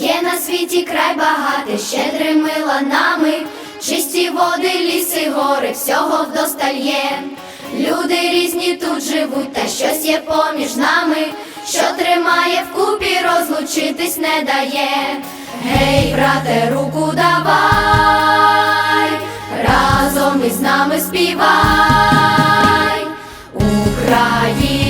Є на світі край багатий, щедрими ланами, чисті води, ліси, гори, всього вдосталь є. Люди різні тут живуть, та щось є поміж нами, що тримає вкупі, розлучитись не дає. Гей, брате, руку давай, разом із нами співай. Україна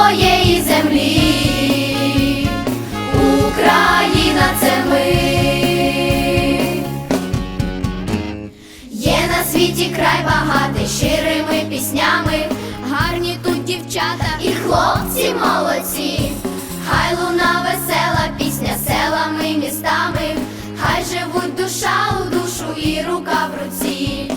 Твоєї землі, Україна це ми, є на світі край багатий щирими піснями, гарні тут дівчата і хлопці молодці, хай луна весела пісня селами, містами, хай живуть душа у душу і рука в руці.